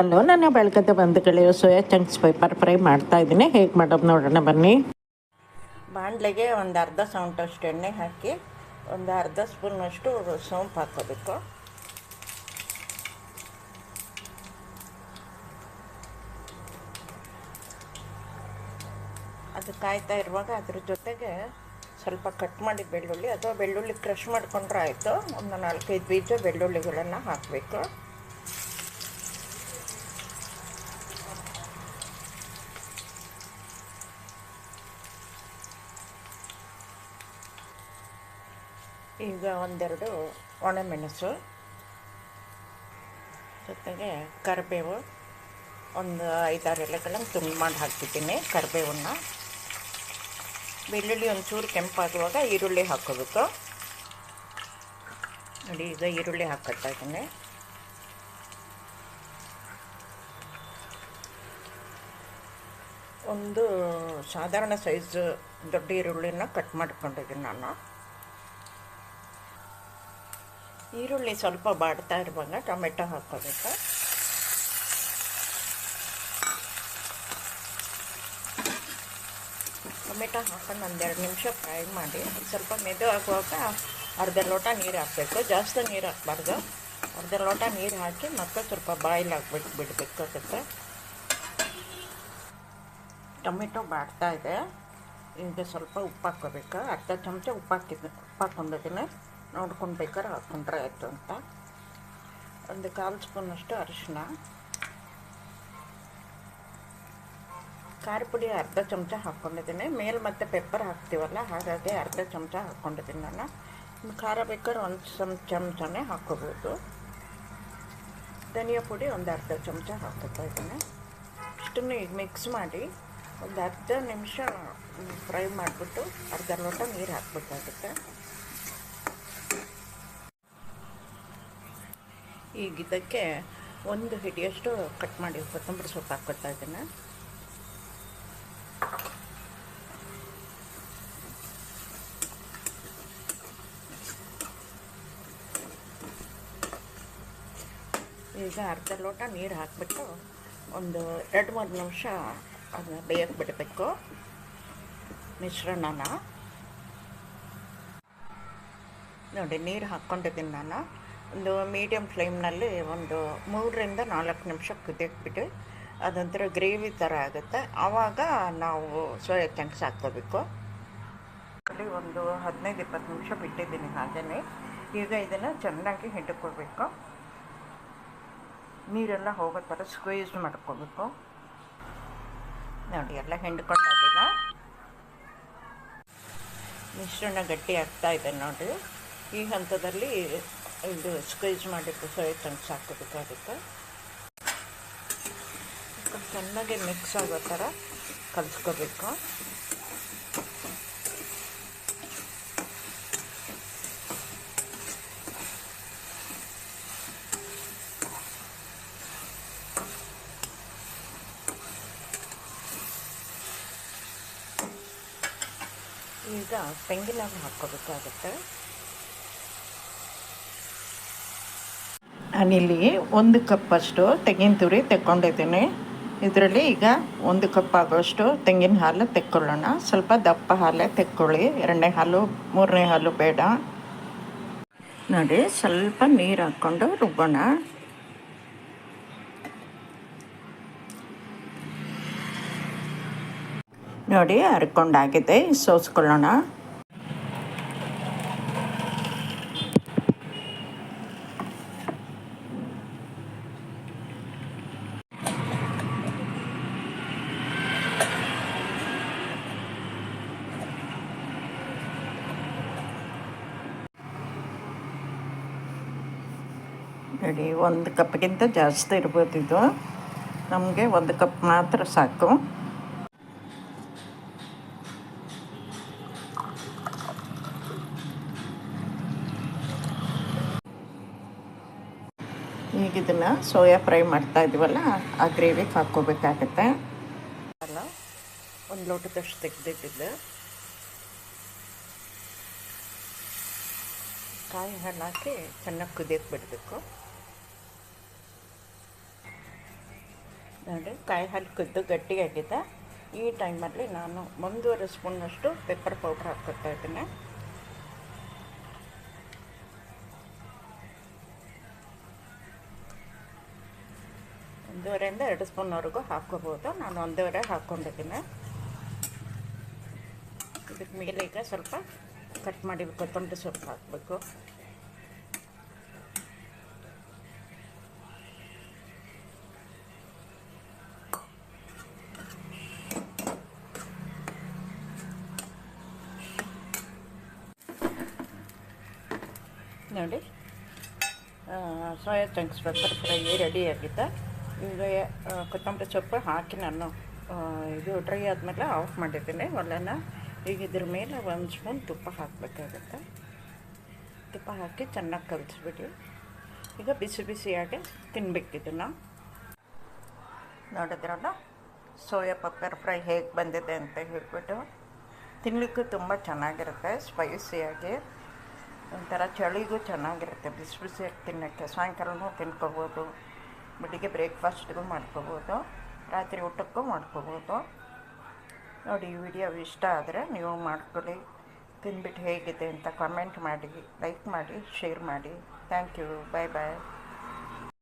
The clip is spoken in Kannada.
ಹಲೋ ನನ್ನ ಬೆಳಗ್ಗೆ ಬಂಧುಗಳೇ, ಸೋಯಾ ಚಂಕ್ಸ್ ಪೇಪರ್ ಫ್ರೈ ಮಾಡ್ತಾ ಇದ್ದೀನಿ. ಹೇಗೆ ಮಾಡೋದು ನೋಡೋಣ ಬನ್ನಿ. ಬಾಣಲೆಗೆ ಒಂದು ಅರ್ಧ ಸೌಂಟಷ್ಟು ಎಣ್ಣೆ ಹಾಕಿ, ಒಂದು ಅರ್ಧ ಸ್ಪೂನಷ್ಟು ಸೋಂಪು ಹಾಕೋಬೇಕು ಅದು ಕಾಯ್ತಾ ಇರುವಾಗ ಅದ್ರ ಜೊತೆಗೆ ಸ್ವಲ್ಪ ಕಟ್ ಮಾಡಿ ಬೆಳ್ಳುಳ್ಳಿ ಅಥವಾ ಬೆಳ್ಳುಳ್ಳಿ ಕ್ರಶ್ ಮಾಡಿಕೊಂಡ್ರೆ ಆಯಿತು. ಒಂದು ನಾಲ್ಕೈದು ಬೀಜ ಬೆಳ್ಳುಳ್ಳಿಗಳನ್ನು ಹಾಕಬೇಕು. ಈಗ ಒಂದೆರಡು ಒಣಮೆಣಸು, ಜೊತೆಗೆ ಕರಿಬೇವು, ಒಂದು ಐದಾರು ಎಲೆಗಳನ್ನು ತುಂಬ ಮಾಡಿ ಹಾಕ್ತಿದ್ದೀನಿ ಕರಿಬೇವನ್ನು ಬೆಳ್ಳುಳ್ಳಿ ಒಂಚೂರು ಕೆಂಪಾಗುವಾಗ ಈರುಳ್ಳಿ ಹಾಕೋಬೇಕು. ನೋಡಿ, ಈಗ ಈರುಳ್ಳಿ ಹಾಕೋತಾ ಇದ್ದೀನಿ. ಒಂದು ಸಾಧಾರಣ ಸೈಜ್ ದೊಡ್ಡ ಈರುಳ್ಳಿನ ಕಟ್ ಮಾಡ್ಕೊಂಡಿದ್ದೀನಿ ನಾನು. ಈರುಳ್ಳಿ ಸ್ವಲ್ಪ ಬಾಡ್ತಾ ಇರುವಾಗ ಟೊಮೆಟೊ ಹಾಕೋಬೇಕು ಟೊಮೆಟೊ ಹಾಕೊಂಡು ಒಂದೆರಡು ನಿಮಿಷ ಫ್ರೈ ಮಾಡಿ, ಸ್ವಲ್ಪ ಮೆದು ಹಾಕುವಾಗ ಅರ್ಧ ಲೋಟ ನೀರು ಹಾಕಬೇಕು. ಜಾಸ್ತಿ ನೀರು ಹಾಕಬಾರ್ದು. ಅರ್ಧ ಲೋಟ ನೀರು ಹಾಕಿ ಮತ್ತೆ ಸ್ವಲ್ಪ ಬಾಯ್ಲ್ ಹಾಕ್ಬಿಟ್ಟು ಬಿಡಬೇಕು ಅದಕ್ಕೆ. ಟೊಮೆಟೊ ಬಾಡ್ತಾ ಇದೆ. ಈಗ ಸ್ವಲ್ಪ ಉಪ್ಪು ಹಾಕ್ಕೋಬೇಕು. ಅರ್ಧ ಚಮಚ ಉಪ್ಪು ಹಾಕಿದ್ದೆ ಉಪ್ಪು ಹಾಕ್ಕೊಂಡಿದ್ದೀನಿ. ನೋಡ್ಕೊಂಡು ಬೇಕಾದ್ರೆ ಹಾಕ್ಕೊಂಡ್ರೆ ಆಯಿತು ಅಂತ. ಒಂದು ಕಾಲು ಸ್ಪೂನಷ್ಟು ಅರಿಶಿನ ಖಾರ ಪುಡಿ ಅರ್ಧ ಚಮಚ ಹಾಕ್ಕೊಂಡಿದ್ದೀನಿ ಮೇಲೆ ಮತ್ತು ಪೆಪ್ಪರ್ ಹಾಕ್ತೀವಲ್ಲ, ಹಾಗಾಗಿ ಅರ್ಧ ಚಮಚ ಹಾಕ್ಕೊಂಡಿದ್ದೀನಿ ನಾನು. ಖಾರ ಬೇಕಾದ್ರೆ ಒಂದು ಸಮ ಚಮಚನೇ ಹಾಕ್ಕೋಬೋದು ಧನಿಯಾ ಪುಡಿ ಒಂದು ಅರ್ಧ ಚಮಚ ಹಾಕೋತಾ ಇದ್ದೀನಿ. ಇಷ್ಟನ್ನು ಈಗ ಮಿಕ್ಸ್ ಮಾಡಿ ಒಂದು ಅರ್ಧ ನಿಮಿಷ ಫ್ರೈ ಮಾಡಿಬಿಟ್ಟು ಅರ್ಧ ಲೋಟ ನೀರು ಹಾಕ್ಬೇಕಾಗುತ್ತೆ. ಈಗ ಇದಕ್ಕೆ ಒಂದು ಹಿಡಿಯಷ್ಟು ಕಟ್ ಮಾಡಿ, ಕೊತ್ತಂಬರಿ ಸೊಪ್ಪು ಹಾಕ್ಕೊತಾ ಇದ್ದೀನಿ. ಈಗ ಅರ್ಧ ಲೋಟ ನೀರು ಹಾಕ್ಬಿಟ್ಟು ಒಂದು ಎರಡು ಮೂರು ನಿಮಿಷ ಅದನ್ನ ಬೇಯಕ್ಕೆ ಬಿಡಬೇಕು. ಮಿಶ್ರಣನ. ನೋಡಿ, ನೀರು ಹಾಕ್ಕೊಂಡಿದ್ದೀನಿ ನಾನು. ಒಂದು ಮೀಡಿಯಮ್ ಫ್ಲೇಮ್ನಲ್ಲಿ ಒಂದು ಮೂರರಿಂದ ನಾಲ್ಕು ನಿಮಿಷ ಕುದಿಯಕ್ಬಿಟ್ಟು ಅದೊಂಥರ ಗ್ರೇವಿ ಥರ ಆಗುತ್ತೆ. ಆವಾಗ ನಾವು ಸೋಯಾ ಚಂಕ್ಸ್ ಹಾಕ್ಕೋಬೇಕು. ಅಲ್ಲಿ ಒಂದು ಹದಿನೈದು ಇಪ್ಪತ್ತು ನಿಮಿಷ ಬಿಟ್ಟಿದ್ದೀನಿ ಹಾಗೇ ಈಗ ಇದನ್ನು ಚೆನ್ನಾಗಿ ಹಿಂಡ್ಕೊಳ್ಬೇಕು ನೀರೆಲ್ಲ ಹೋಗೋ ಥರ ಸ್ಕ್ವೀಸ್ ಮಾಡ್ಕೋಬೇಕು. ನೋಡಿ, ಎಲ್ಲ ಹಿಂಡ್ಕೊಂಡಾಗಿಲ್ಲ ಮಿಶ್ರಣ ಗಟ್ಟಿ ಆಗ್ತಾ ಇದೆ ನೋಡಿ. ಈ ಹಂತದಲ್ಲಿ ಇದು ಸ್ಕ್ವೀಸ್ ಮಾಡಿದ್ದು ಸೋಯಾ ಚಂಕ್ಸ್ ಹಾಕೋಬೇಕಾಗುತ್ತೆ ಚೆನ್ನಾಗಿ ಮಿಕ್ಸ್ ಆಗೋ ಥರ ಕಲಿಸ್ಕೋಬೇಕು. ಈಗ ತೆಂಗಿನ ಹಾಕ್ಕೋಬೇಕಾಗುತ್ತೆ. ನಾನಿಲ್ಲಿ ಒಂದು ಕಪ್ಪಷ್ಟು ತೆಂಗಿನ ತುರಿ ತೆಕ್ಕೊಂಡಿದ್ದೀನಿ. ಇದರಲ್ಲಿ ಈಗ ಒಂದು ಕಪ್ ಆಗೋಷ್ಟು ತೆಂಗಿನ ಹಾಲು ತೆಕ್ಕೊಳ್ಳೋಣ. ಸ್ವಲ್ಪ ದಪ್ಪ ಹಾಲೇ ತೆಕ್ಕೊಳ್ಳಿ. ಎರಡನೇ ಹಾಲು, ಮೂರನೇ ಹಾಲು ಬೇಡ. ನೋಡಿ, ಸ್ವಲ್ಪ ನೀರು ಹಾಕ್ಕೊಂಡು ರುಬ್ಬೋಣ. ನೋಡಿ ಹರ್ಕೊಂಡಾಗಿದೆ ಸೋಸ್ಕೊಳ್ಳೋಣ. ನೋಡಿ, ಒಂದು ಕಪ್ಗಿಂತ ಜಾಸ್ತಿ ಇರ್ಬೋದು ಇದು. ನಮಗೆ ಒಂದು ಕಪ್ ಮಾತ್ರ ಸಾಕು. ಈಗ ಇದನ್ನು ಸೋಯಾ ಫ್ರೈ ಮಾಡ್ತಾ ಇದೀವಲ್ಲ, ಆ ಗ್ರೇವಿಗೆ ಹಾಕ್ಕೋಬೇಕಾಗತ್ತೆ. ಅಲ್ಲ, ಒಂದು ಲೋಟದಷ್ಟು ತೆಗೆದಿಟ್ಟಿದ್ದೆ. ಕಾಯಿ ಹಾಕಿ ಚೆನ್ನಾಗಿ ಕುದಿಯಕ್ಕೆ ಬಿಡಬೇಕು. ನೋಡಿ, ಕಾಯಿ ಹಾಲು ಕುದ್ದು ಗಟ್ಟಿಯಾಗಿದೆ. ಈ ಟೈಮಲ್ಲಿ ನಾನು ಒಂದೂವರೆ ಸ್ಪೂನಷ್ಟು ಪೆಪ್ಪರ್ ಪೌಡ್ರ್ ಹಾಕ್ಕೊತಾ ಇದ್ದೀನಿ. ಒಂದೂವರೆಯಿಂದ ಎರಡು ಸ್ಪೂನ್ವರೆಗೂ ಹಾಕ್ಕೋಬೋದು. ನಾನು ಒಂದೂವರೆ ಹಾಕ್ಕೊಂಡಿದ್ದೀನಿ. ಇದಕ್ಕೆ ಮೇಲೆ ಈಗ ಸ್ವಲ್ಪ ಕಟ್ ಮಾಡಿ ಕೊತ್ತಂಬರಿ ಸೊಪ್ಪು ಹಾಕಬೇಕು. ನೋಡಿ. ಸೋಯಾ ಚಂಕ್ಸ್ ಪೆಪ್ಪರ್ ಫ್ರೈ ರೆಡಿಯಾಗಿದೆ ಈಗ ಕೊತ್ತಂಬರಿ ಸೊಪ್ಪು ಹಾಕಿ ನಾನು ಇದು ಡ್ರೈ ಆದಮೇಲೆ ಆಫ್ ಮಾಡಿದ್ದೀನಿ ಒಲೆನ ಈಗ ಇದ್ರ ಮೇಲೆ ಒಂದು ಸ್ಪೂನ್ ತುಪ್ಪ ಹಾಕಬೇಕಾಗುತ್ತೆ. ತುಪ್ಪ ಹಾಕಿ ಚೆನ್ನಾಗಿ ಕಲಿಸ್ಬಿಡಿ. ಈಗ ಬಿಸಿ ಬಿಸಿಯಾಗಿ ತಿನ್ನಬೇಕು ಇದನ್ನು. ನೋಡಿದ್ರಲ್ಲ, ಸೋಯಾ ಪಪ್ಪರ್ ಫ್ರೈ ಹೇಗೆ ಬಂದಿದೆ ಅಂತ ಹೇಳ್ಬಿಟ್ಟು. ತಿನ್ನಲಿಕ್ಕೂ ತುಂಬ ಚೆನ್ನಾಗಿರುತ್ತೆ ಸ್ಪೈಸಿಯಾಗಿ ಒಂಥರ ಚಳಿಗೂ ಚೆನ್ನಾಗಿರುತ್ತೆ. ಬಿಸಿ ಬಿಸಿ ತಿನ್ನೋಕ್ಕೆ. ಸಾಯಂಕಾಲನೂ ತಿನ್ಕೋಬೋದು. ಬೆಳಿಗ್ಗೆ ಬ್ರೇಕ್ಫಾಸ್ಟ್ಗೂ ಮಾಡ್ಕೋಬೋದು. ರಾತ್ರಿ ಊಟಕ್ಕೂ ಮಾಡ್ಕೋಬೋದು. ನೋಡಿ, ಈ ವಿಡಿಯೋ ಇಷ್ಟ ಆದರೆ ನೀವು ಮಾಡ್ಕೊಳ್ಳಿ. ತಿನ್ಬಿಟ್ಟು ಹೇಗಿದೆ ಅಂತ ಕಾಮೆಂಟ್ ಮಾಡಿ ಲೈಕ್ ಮಾಡಿ ಶೇರ್ ಮಾಡಿ. Thank you bye bye